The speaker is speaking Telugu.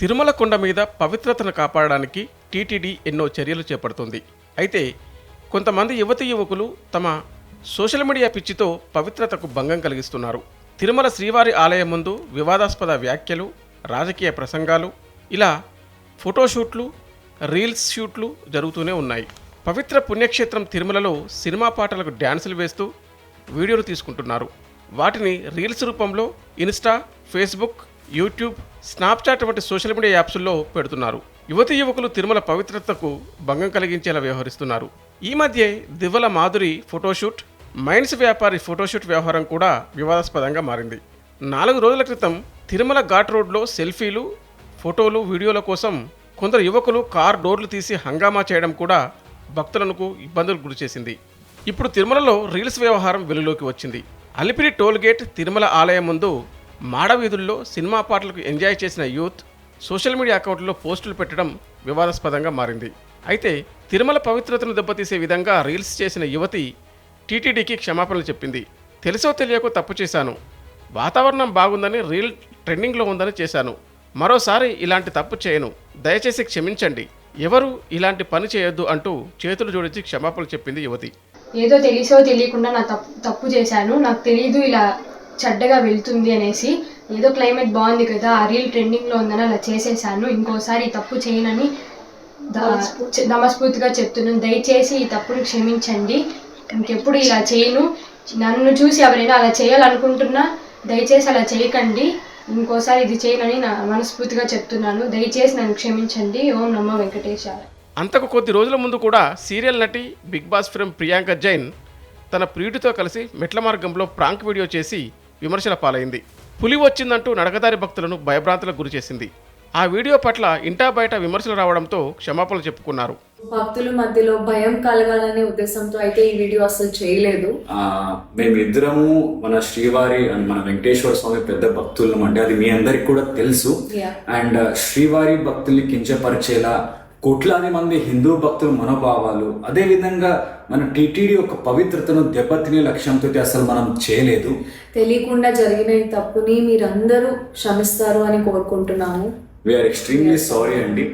తిరుమల కొండ మీద పవిత్రతను కాపాడడానికి టీటీడీ ఎన్నో చర్యలు చేపడుతుంది. అయితే కొంతమంది యువతి యువకులు తమ సోషల్ మీడియా పిచ్చితో పవిత్రతకు భంగం కలిగిస్తున్నారు. తిరుమల శ్రీవారి ఆలయం ముందు వివాదాస్పద వ్యాఖ్యలు రాజకీయ ప్రసంగాలు ఇలా ఫోటోషూట్లు రీల్స్ షూట్లు జరుగుతూనే ఉన్నాయి. పవిత్ర పుణ్యక్షేత్రం తిరుమలలో సినిమా పాటలకు డ్యాన్సులు వేస్తూ వీడియోలు తీసుకుంటున్నారు. వాటిని రీల్స్ రూపంలో ఇన్స్టా ఫేస్బుక్ యూట్యూబ్ స్నాప్చాట్ వంటి సోషల్ మీడియా యాప్స్లో పెడుతున్నారు. యువతి యువకులు తిరుమల పవిత్రతకు భంగం కలిగించేలా వ్యవహరిస్తున్నారు. ఈ మధ్య దివ్వల మాధురి ఫోటోషూట్ మైన్స్ వ్యాపారి ఫోటోషూట్ వ్యవహారం కూడా వివాదాస్పదంగా మారింది. నాలుగు రోజుల క్రితం తిరుమల ఘాట్ రోడ్లో సెల్ఫీలు ఫోటోలు వీడియోల కోసం కొందరు యువకులు కార్ డోర్లు తీసి హంగామా చేయడం కూడా భక్తులకు ఇబ్బందులు గురిచేసింది ఇప్పుడు తిరుమలలో రీల్స్ వ్యవహారం వెలుగులోకి వచ్చింది. అలిపిరి టోల్గేట్ తిరుమల ఆలయం ముందు మాడవీధుల్లో సినిమా పాటలకు ఎంజాయ్ చేసిన యూత్ సోషల్ మీడియా అకౌంట్లో పోస్టులు పెట్టడం వివాదాస్పదంగా మారింది. అయితే తిరుమల పవిత్రతను దెబ్బతీసే విధంగా రీల్స్ చేసిన యువతి టీటీడీకి క్షమాపణలు చెప్పింది. తెలుసో తెలియకో తప్పు చేశాను. వాతావరణం బాగుందని రీల్ ట్రెండింగ్లో ఉందని చేశాను. మరోసారి ఇలాంటి తప్పు చేయను. దయచేసి క్షమించండి. ఎవరు ఇలాంటి పని చేయొద్దు అంటూ చేతులు జోడించి క్షమాపణలు చెప్పింది యువతి. ఏదో తెలిసో తెలియకుండా నా తప్పు తప్పు చేశాను. నాకు తెలియదు ఇలా చెడ్డగా వెళ్తుంది అనేసి ఏదో క్లైమేట్ బాగుంది కదా ఆ రీల్ ట్రెండింగ్లో ఉందని అలా చేసేసాను. ఇంకోసారి తప్పు చేయనని నమస్ఫూర్తిగా చెప్తున్నాను. దయచేసి ఈ తప్పుని క్షమించండి. ఇంకెప్పుడు ఇలా చేయను. నన్ను చూసి ఎవరైనా అలా చేయాలనుకుంటున్నా దయచేసి అలా చేయకండి. ఇంకోసారి ఇది చేయనని నా మనస్ఫూర్తిగా చెప్తున్నాను. దయచేసి నన్ను క్షమించండి. ఓం నమో వెంకటేశాయ. అంతకు కొద్ది రోజుల ముందు కూడా సీరియల్ నటి Bigg Boss film Priyanka Jain తన ప్రియుడితో కలిసి మెట్ల మార్గంలో ప్రాంక్ వీడియో చేసి విమర్శల పాలైంది. పులి వచ్చిందంటూ నడకదారి భక్తులను భయభ్రాంతులకు గురిచేసింది ఆ వీడియో పట్ల ఇంటా బయట విమర్శలు రావడంతో క్షమాపణలు చెప్పుకున్నారు. భక్తుల మధ్యలో భయం కలగాలనే ఉద్దేశంతో అయితే ఈ వీడియో అసలు చేయలేదు. ఆ, మేమిద్దరము మన శ్రీవారి అండ్ మన వెంకటేశ్వర స్వామి పెద్ద భక్తులం అంటే అది మీ అందరికి కూడా తెలుసు. అండ్ శ్రీవారి భక్తుల్ని కించపరిచేలా కోట్లాది మంది హిందూ భక్తుల మనోభావాలు అదే విధంగా మన టీటీడీ యొక్క పవిత్రతను దెబ్బతినే లక్ష్యంతో అసలు మనం చేయలేదు. తెలియకుండా జరిగిన ఈ తప్పుని మీరందరూ క్షమిస్తారు అని కోరుకుంటున్నాము. వీఆర్ ఎక్స్ట్రీమ్లీ సారీ అండి